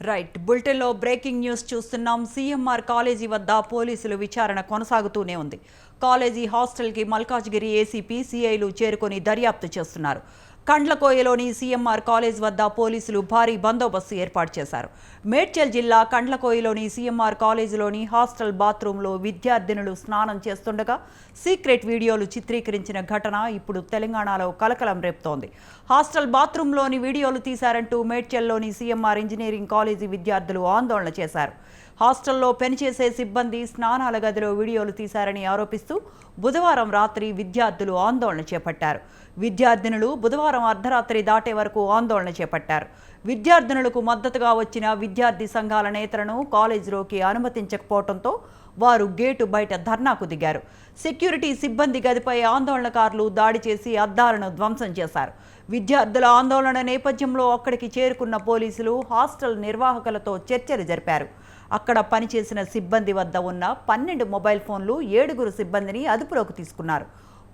Right బులెటిన్లో breaking news చూస్తున్నాం. CMR college వద్ద పోలీసులు విచారణ కొనసాగుతూనే ఉంది. కాలేజీ హాస్టల్కి మల్కాజ్గిరి ఏసీపీ సీఐలు చేరుకొని దర్యాప్తు చేస్తున్నారు. కండ్లకోయలోని సీఎంఆర్ కాలేజ్ వద్ద పోలీసులు భారీ బందోబస్తు ఏర్పాటు చేశారు. మేడ్చల్ జిల్లా కండ్లకోయలోని సీఎంఆర్ కాలేజీలోని హాస్టల్ బాత్రూంలో విద్యార్థినులు స్నానం చేస్తుండగా సీక్రెట్ వీడియోలు చిత్రీకరించిన ఘటన ఇప్పుడు తెలంగాణలో కలకలం రేపుతోంది. హాస్టల్ బాత్రూంలోని వీడియోలు తీశారంటూ మేడ్చల్లోని సీఎంఆర్ ఇంజనీరింగ్ కాలేజీ విద్యార్థులు ఆందోళన చేశారు. హాస్టల్లో పనిచేసే సిబ్బంది స్నానాల గదిలో వీడియోలు తీశారని ఆరోపిస్తూ బుధవారం రాత్రి విద్యార్థులు ఆందోళన చేపట్టారు. విద్యార్థినులు బుధవారం అర్ధరాత్రి దాటే వరకు ఆందోళన చేపట్టారు. విద్యార్థినులకు మద్దతుగా వచ్చిన విద్యార్థి సంఘాల నేతలను కాలేజీలోకి అనుమతించకపోవడంతో వారు గేటు బయట ధర్నాకు దిగారు. సెక్యూరిటీ సిబ్బంది గదిపై ఆందోళనకారులు దాడి చేసి అద్దాలను ధ్వంసం చేశారు. విద్యార్థుల ఆందోళన నేపథ్యంలో అక్కడికి చేరుకున్న పోలీసులు హాస్టల్ నిర్వాహకులతో చర్చలు జరిపారు. అక్కడ పనిచేసిన సిబ్బంది వద్ద ఉన్న పన్నెండు మొబైల్ ఫోన్లు ఏడుగురు సిబ్బందిని అదుపులోకి తీసుకున్నారు.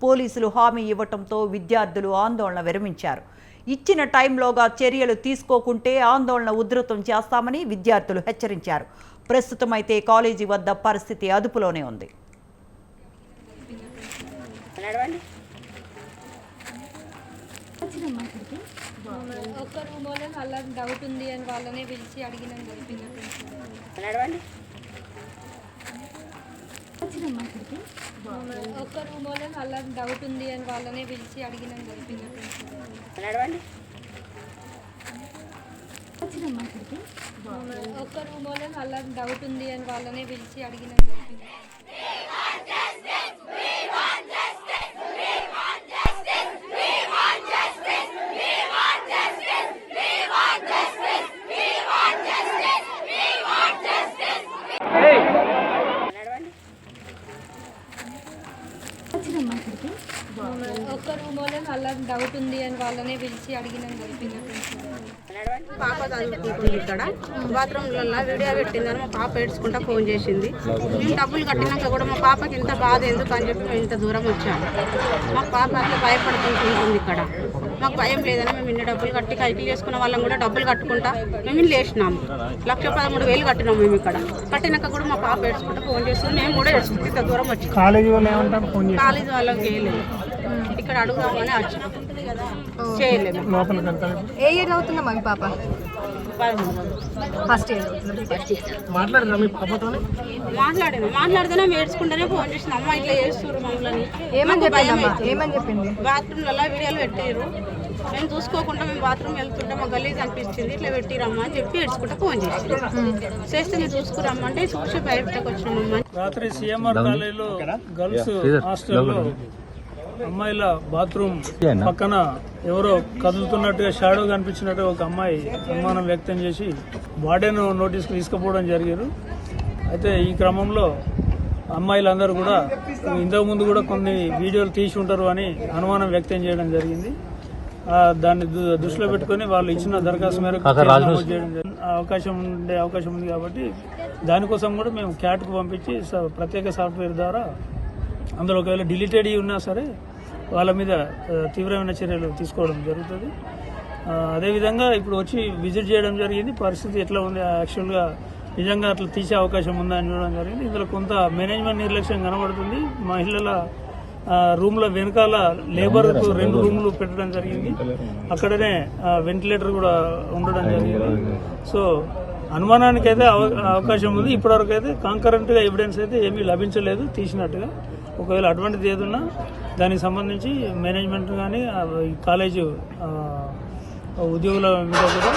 పోలీసులు హామీ ఇవ్వటంతో విద్యార్థులు ఆందోళన విరమించారు. ఇచ్చిన టైంలోగా చర్యలు తీసుకోకుంటే ఆందోళన ఉధృతం చేస్తామని విద్యార్థులు హెచ్చరించారు. ప్రస్తుతం అయితే కాలేజీ వద్ద పరిస్థితి అదుపులోనే ఉంది. ఒక్క అలా డౌట్ ఉంది అని వాళ్ళనే పిలిచి అడిగినాం కలిపిన నడవండి ఒక్క రూమ్ వాళ్ళని అలా డౌట్ ఉంది అని వాళ్ళనే పిలిచి అడిగినాం కలిపిన నడవండి. ఒక్క రూమ్ వాళ్ళని అలా డౌట్ ఉంది అని వాళ్ళనే పిలిచి అడిగినాం నడవండి ఒక్క రూమ్ వాళ్ళని అలా డౌట్ ఉంది అని వాళ్ళనే పిలిచి అడిగినాం పాప చదువుకుంటుంది ఇక్కడ. బాత్రూమ్లలో వీడియో పెట్టిందని మా పాప ఏడ్చుకుంటా ఫోన్ చేసింది. మేము డబ్బులు కట్టినాక కూడా మా పాపకి ఇంత బాధ ఎందుకు అని చెప్పి మేము ఇంత దూరం వచ్చాము. మా పాప అంత భయపడుతుంటుంది ఇక్కడ. మాకు భయం లేదని మేము ఇన్ని డబ్బులు కట్టి కైకిలు చేసుకున్న వాళ్ళం కూడా డబ్బులు కట్టుకుంటా మేము వేసినాము లక్ష పదమూడు వేలు కట్టినాము మేము ఇక్కడ. కట్టినాక కూడా మా పాప ఏడ్చుకుంటా ఫోన్ చేస్తుంది. మేము కూడా ఏడ్చుకుంటే ఇంత దూరం వచ్చాము కాలేజీ వాళ్ళు కాలేజీ వాళ్ళకి వేయలేదు ఇక్కడ అడుగుదామని వచ్చినాం. చేయలేదు. ఏ ఇయర్ అవుతుందమ్మా మీ పాప? ఫస్ట్ ఇయర్ మాట్లాడరా మీ పాపతో మాట్లాడాను మాట్లాడితేనే ఏడ్చుకుంటేనే ఫోన్ చేసిన అమ్మ ఇట్లా చేస్తున్నారు మమ్మల్ని. ఏమని అవుతుంది. ఏమని చెప్పింది? బాత్రూమ్లలో వీడియోలు పెట్టారు మేము చూసుకోకుండా మేము బాత్రూమ్ వెళ్తుంటే మా గలీజ్ అనిపించింది. ఇట్లా పెట్టిరమ్మా అని చెప్పి ఏడ్చుకుంటే ఫోన్ చేసి చేస్తే నేను చూసుకురమ్మంటే చూసి బయటకు వచ్చినామమ్మా రాత్రి సిఎంఆర్ కాలేజీలో గర్ల్స్ హాస్టల్లో అమ్మాయిల బాత్రూమ్ పక్కన ఎవరో కదులుతున్నట్టుగా షాడో కనిపించినట్టు ఒక అమ్మాయి అనుమానం వ్యక్తం చేసి వార్డెన్ నోటీస్ తీసుకుపోవడం జరిగారు. అయితే ఈ క్రమంలో అమ్మాయిలందరూ కూడా ఇంతకు ముందు కూడా కొన్ని వీడియోలు తీసి ఉంటారు అని అనుమానం వ్యక్తం చేయడం జరిగింది. దాన్ని దు- దృష్టిలో పెట్టుకొని వాళ్ళు ఇచ్చిన దరఖాస్తు మేరకు అవకాశం ఉండే అవకాశం ఉంది కాబట్టి దానికోసం కూడా మేము క్యాట్కు పంపించి ప్రత్యేక సాఫ్ట్వేర్ ద్వారా అందులో ఒకవేళ డిలీటెడ్ ఉన్నా సరే వాళ్ళ మీద తీవ్రమైన చర్యలు తీసుకోవడం జరుగుతుంది. అదేవిధంగా ఇప్పుడు వచ్చి విజిట్ చేయడం జరిగింది. పరిస్థితి ఎట్లా ఉంది? యాక్చువల్గా నిజంగా అట్లా తీసే అవకాశం ఉందా అని చూడడం జరిగింది. ఇందులో కొంత మేనేజ్మెంట్ నిర్లక్ష్యం కనబడుతుంది. మహిళల రూమ్ల వెనకాల లేబర్కు రెండు రూములు. పెట్టడం జరిగింది. అక్కడనే వెంటిలేటర్ కూడా ఉండడం జరిగింది. సో అనుమానానికి అయితే అవ- అవకాశం ఉంది. ఇప్పటివరకు అయితే కాంకరెంట్గా ఎవిడెన్స్ అయితే ఏమీ లభించలేదు తీసినట్టుగా. ఒకవేళ అటువంటిది ఏదున్నా దానికి సంబంధించి మేనేజ్మెంట్ కానీ కాలేజు ఉద్యోగుల మీద కూడా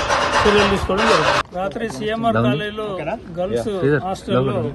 చర్యలు తీసుకోవడం జరుగుతుంది. రాత్రి సిఎంఆర్ కాలేజీలో గర్ల్స్ హాస్టల్లో